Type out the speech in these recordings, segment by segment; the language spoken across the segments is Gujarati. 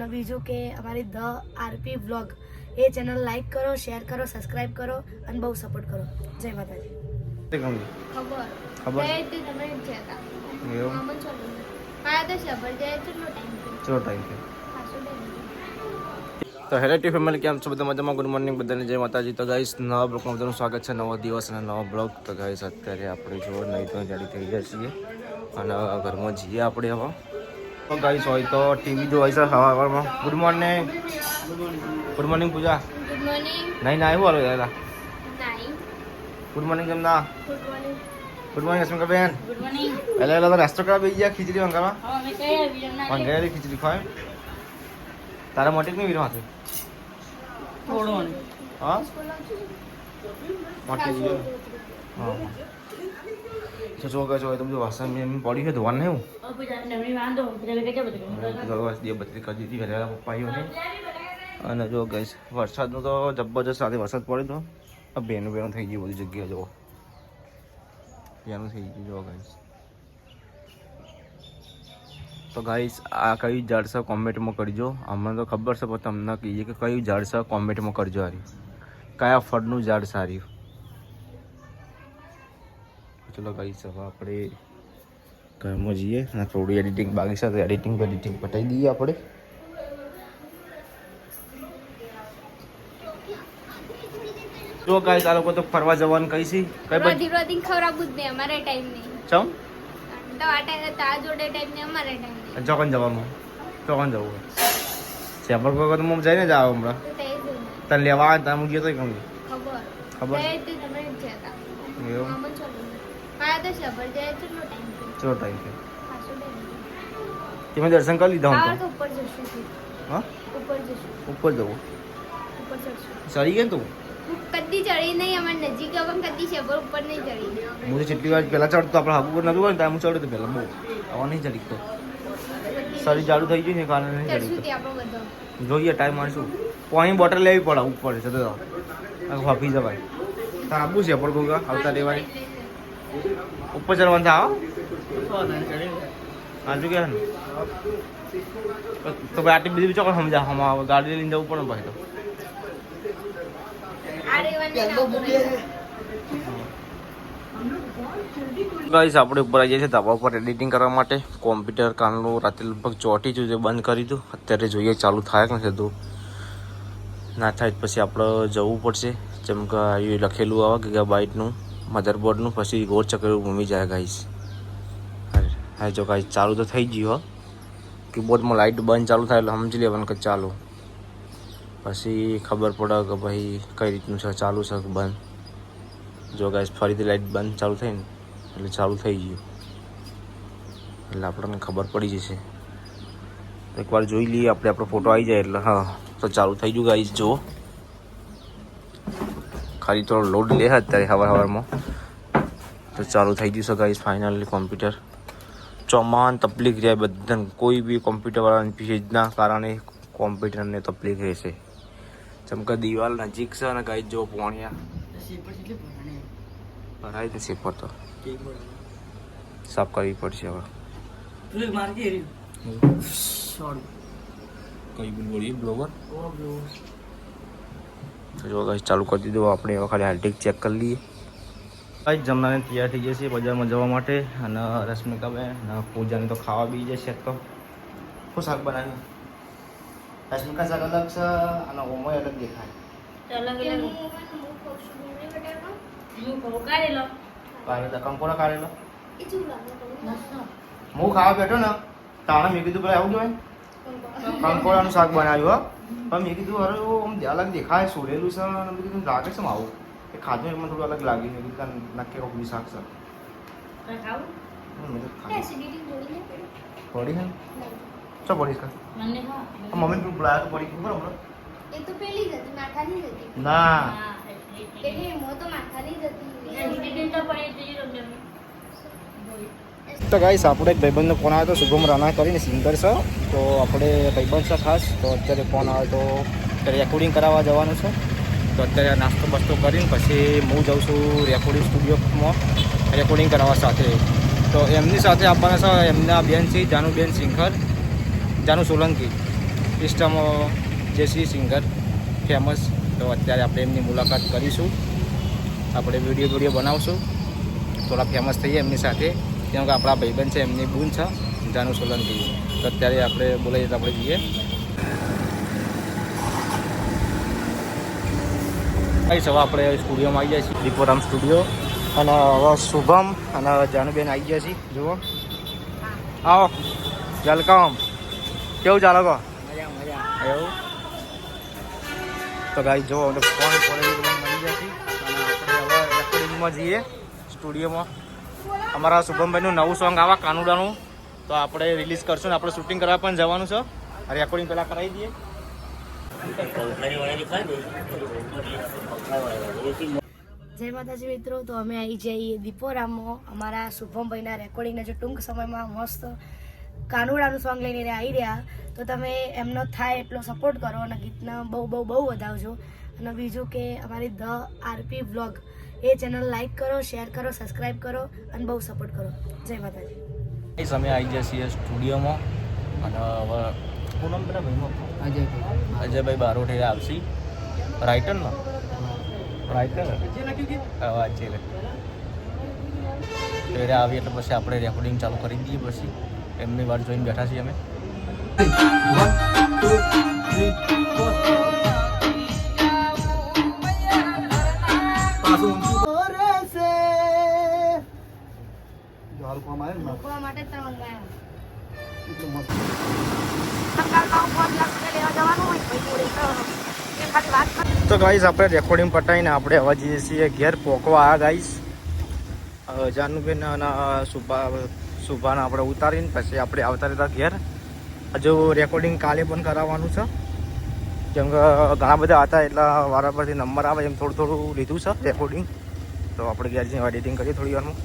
અને બીજું કે અમારી ધ આરપી વ્લોગ. એ ચેનલ લાઈક કરો શેર કરો સબસ્ક્રાઇબ કરો અને બહુ સપોર્ટ કરો. જય માતાજી. ખબર. ખબર તમે એવું? જ ચાલુ તો હેલો ટી ફેમિલી કેમ છો? બધા મજામાં? ગુડ મોર્નિંગ બધાને. જય માતાજી. તો ગાઈસ નવા બ્લોગમાં બધાનું સ્વાગત છે. નવો દિવસ અને નવો બ્લોગ. તો ગાઈસ અત્યારે આપણે જો નહીં તો જાડી થઈ ગયા છીએ. અને ઘરમાં જઈએ આપણે હવે. તો ગાઈસ હોય તો ટીવી જોવાય છે હવામાં. Good morning good morning Pooja. Good morning નહીં ના આવ્યું હાલો યાર ગુડ મોર્નિંગ કેમ ના ગુડ મોર્નિંગ અસ્મિકા બેન. એટલે એટલે નાસ્તો કરવા બેસી ગયા ખીચડી જમના મંગાવેલી ખીચડી ખાય તારા મોટી નહીં વીરમાંથી થોડો. હા? મોટી હા. તો જો જો તમે જો વાસણ મેં પડી છે ધોવાનું કે બધું દરવાજ દે બધી કરી દીધી પપ્પાઈઓને અને જો ગઈશ વરસાદનું તો જબરજસ્ત સાથે વરસાદ પડ્યો તો. આ બેનું બેનું થઈ ગયું બધી જગ્યાએ જુઓ. બેનું થઈ ગયું જો ગાઈશ તો ગાઈસ આ કયું ઝાડ છે કોમેન્ટમાં કરજો. અમને તો ખબર છે પણ તમને કહીએ કે કયું ઝાડ છે કોમેન્ટમાં કરજો હારી. કયા ફળનું ઝાડ સારી. ચલો ગાઈસ હવે આપણે ઘરમાં જઈએ અને થોડી એડિટિંગ બાકી છે તો એડિટિંગ એડિટિંગ પતાવી દઈએ આપણે. જો ગાઈસ આ લોકો તો ફરવા જવાનું કઈ છે. કઈ બધી રોધી રોધી જ નહીં અમારે ટાઈમ નહીં. ચમ? તો આ ટાઈમ તા જોડે ટાઈમ નહીં અમારે ટાઈમ નહીં. જોકન જવાનું. ચોકન જવું સેપર કોઈ તો હું જઈને જ આવો હમણાં. તને લેવા આવે હું ગયો તો ખબર. ખબર? તમે એવું? ચાલુ ટાઈમ છે. તમે દર્શન કરી લીધા હા તો ઉપર જશું હા? ઉપર જશું. ઉપર જવું? ઉપર ચડશું ચડી ગયા તું? કદી ચડી નહીં અમારે નજીક હવે કદી છે પર ઉપર નહીં ચડી. હું તો જેટલી વાર પહેલાં ચડતો આપણે હાબુ પર નતું હોય ને હું ચડ્યો તો પહેલાં બહુ. નહીં ચડી તો. શરીર જાડું થઈ ગયું ને કારણે નહીં ચડી જોઈએ ટાઈમ મારશું પાણી બોટલ લેવી પડે ઉપર છે તો ફાફી જવાય. તાર આબુ છે પણ કોઈ આવતા રહેવાય. ચડવાનું છે આવો આજુ કે તો ભાઈ આટલી બધી ચોકડ સમજા હમ ગાડી લઈને જવું પડે ભાઈ તો. ગાઈસ આપણે ઉપર આવી જઈએ છીએ ધાબા ઉપર એડિટિંગ કરવા માટે. કોમ્પ્યુટર કાલનું રાતે લગભગ ચોટી છે જે બંધ કરી દઉં અત્યારે જોઈએ ચાલુ થાય કે નથી થતું. ના થાય પછી આપણે જવું પડશે. જેમ કે લખેલું આવે ગીગા બાઇટનું મધરબોર્ડનું પછી ગોળ ચક્કર ઘૂમી જાય ગાઈસ. હા જો ગાઈસ, ચાલુ તો થઈ ગયું હો. કીબોર્ડમાં લાઇટ બંધ ચાલુ થાય એટલે સમજી લેવાનું કે ચાલુ. પછી ખબર પડે કે ભાઈ કઈ રીતનું છે, ચાલુ છે કે બંધ. જો ગાઈસ, ફરીથી લાઇટ બંધ ચાલુ થઈ ને, એટલે ચાલુ થઈ ગયું. એટલે આપણને ખબર પડી જશે. એકવાર જોઈ લઈએ, આપણે આપણો ફોટો આવી જાય એટલે, હા. તો ચાલુ થઈ ગયું ગાઈસ, જુઓ. ખાલી થોડો લોડ લે અત્યારે સવાર સવારમાં તો ચાલુ થઈ ગયું છે ગાઈસ ફાઇનલી કોમ્પ્યુટર ચોમાન તકલીફ રહે બધાને. કોઈ બી કોમ્પ્યુટરવાળાની ભેજના કારણે કોમ્પ્યુટરને તકલીફ રહેશે. જેમ કે દિવાલ નજીક છે અને ગાઈસ જો પોણ્યા. ભરાય નથી પર તો. સાફ કરવી પડશે હવે. કઈ બી બ્લોવર બ્લોગર. તો જો ગાઈસ ચાલુ કરી દીધું. આપણે વખતે હાર્ટિક ચેક કરી લઈએ. ગાઈસ જમનાને તૈયાર થઈ જશે બજારમાં જવા માટે અને રશ્મિકાબેન અને પૂજાને તો ખાવા બી જશે તો. શું શાક બનાવ્યું? રશ્મિકા શાક અલગ છે અને ઓમય અલગ દેખાય. કાઢેલો. કંકોડા કાઢેલો. હું ખાવા બેઠો ને તાણે મેં કીધું પેલા આવું કહેવાય કંકોડાનું શાક બનાવ્યું હો. પણ મેં કીધું અરે આમ અલગ દેખાય સોલેલું છે. અને મેં કીધું લાગે છે આવું એ ખાધું એમાં થોડું અલગ લાગ્યું. મેં કીધું નક્કી કોકનું શાક છે. પડી છે ચો પડી છે? મને હા. મમ્મી તું બોલાયા તો પડી ખબર હમણાં એ તો પેલી જ હતી માથાની જ હતી. ના. એટલે મો તો માથાની જ હતી. તો ગાઈસ આપણે એક ભાઈબંધનો ફોન આવ્યો હતો, શુભમ રાણા કરીને સિંગર છે. તો આપણે ભાઈબંધ છે ખાસ. તો અત્યારે ફોન આવે તો રેકોર્ડિંગ કરાવવા જવાનું છે. તો અત્યારે નાસ્તો બસ્તો કરીને પછી હું જાઉં છું રેકોર્ડિંગ સ્ટુડિયોમાં રેકોર્ડિંગ કરાવવા સાથે. તો એમની સાથે આપવાના છે એમના બેન છે જાનુબેન સિંગર જાનુ સોલંકી. આર્ટિસ્ટમ જેસી સિંગર ફેમસ તો અત્યારે આપણે એમની મુલાકાત કરીશું. આપણે વીડિયો વીડિયો બનાવશું. થોડા ફેમસ થઈએ એમની સાથે. કેમ કે આપણા ભાઈબંધ છે એમની બૂન છે જાનુ સોલંકી. તો અત્યારે આપણે બોલાવીએ તો આપણે જઈએ. કઈ સવા આપણે સ્ટુડિયોમાં આવી ગયા છીએ દીપોરામ સ્ટુડિયો. અને હવે શુભમ અને જાનુબેન આવી ગયા છીએ જુઓ. આવો. વેલકમ. કેવું ચાલો કહો એવું? તો ગાઈ જુઓ ફોન ક્વોલિટી મળી જશે અને આપણે હવે રેકોર્ડિંગમાં જઈએ સ્ટુડિયોમાં. અમારા શુભમભાઈનું નવું સોંગ આવા કાનુડાનું. તો આપણે રિલીઝ કરશું ને આપણે શૂટિંગ કરવા પણ જવાનું છે. રેકોર્ડિંગ પહેલાં કરાવી દઈએ. જય માતાજી મિત્રો, તો અમે આવી જઈએ દીપોરામો. અમારા શુભમભાઈના રેકોર્ડિંગના જે ટૂંક સમયમાં મસ્ત કાનુડાનું સોંગ લઈને આવી રહ્યા. તો તમે એમનો થાય એટલો સપોર્ટ કરો અને ગીતને બહુ બહુ બહુ વધાવજો. અને બીજું કે અમારી ધ આરપી વ્લોગ એ ચેનલ લાઈક કરો શેર કરો સબસ્ક્રાઈબ કરો અને બહુ સપોર્ટ કરો. જય માતાજી. એ સમય આવી ગયા છીએ સ્ટુડિયોમાં. અને હવે પૂનમ નામ પેલા ભાઈમાં અજયભાઈ. બારોઠે આવશે. રાઇટરમાં રાઇટર અવાજ છે એટલે આવી એટલે પછી આપણે રેકોર્ડિંગ ચાલુ કરી દઈએ પછી. એમની વાત જોઈને બેઠા છીએ અમે. મૂકવા માટે જ તમે મંગાયા તો ગાઈસ આપણે રેકોર્ડિંગ પટાઈને આપણે હવે જઈએ છીએ ઘેર પોકવા. આ ગાઈસ જાનુબેન અને સુભા સુભાને આપણે ઉતારીને પછી આપણે આવતા રહેતા ઘેર. હજુ રેકોર્ડિંગ કાલે પણ કરાવવાનું છે. કેમ કે ઘણા બધા હતા એટલા વારા પરથી નંબર આવે એમ થોડું થોડું લીધું છે રેકોર્ડિંગ તો આપણે ઘેર જઈને એડિટિંગ કરીએ થોડી વારમાં.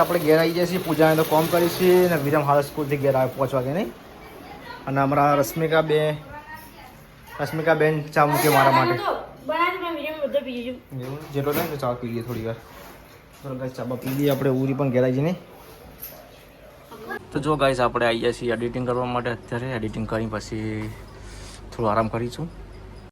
આપણે ઘેર આવી જઈએ છીએ પૂજાને તો કોમ કરીશું અને વિરમ હાલ સ્કૂલથી ઘેર આવે પાંચ વાગે નહીં. અને અમારા રશ્મિકા બે રશ્મિકા બેન ચા મૂક્યો મારા માટે. જેટલો ને ચા પી લઈએ થોડી વાર ચા બા પી લઈએ આપણે ઉરી પણ ઘેરાઈ જઈને તો જો ગાઈસ આપણે આવી ગયા છીએ એડિટિંગ કરવા માટે. અત્યારે એડિટિંગ કરી પછી થોડું આરામ કરીશું.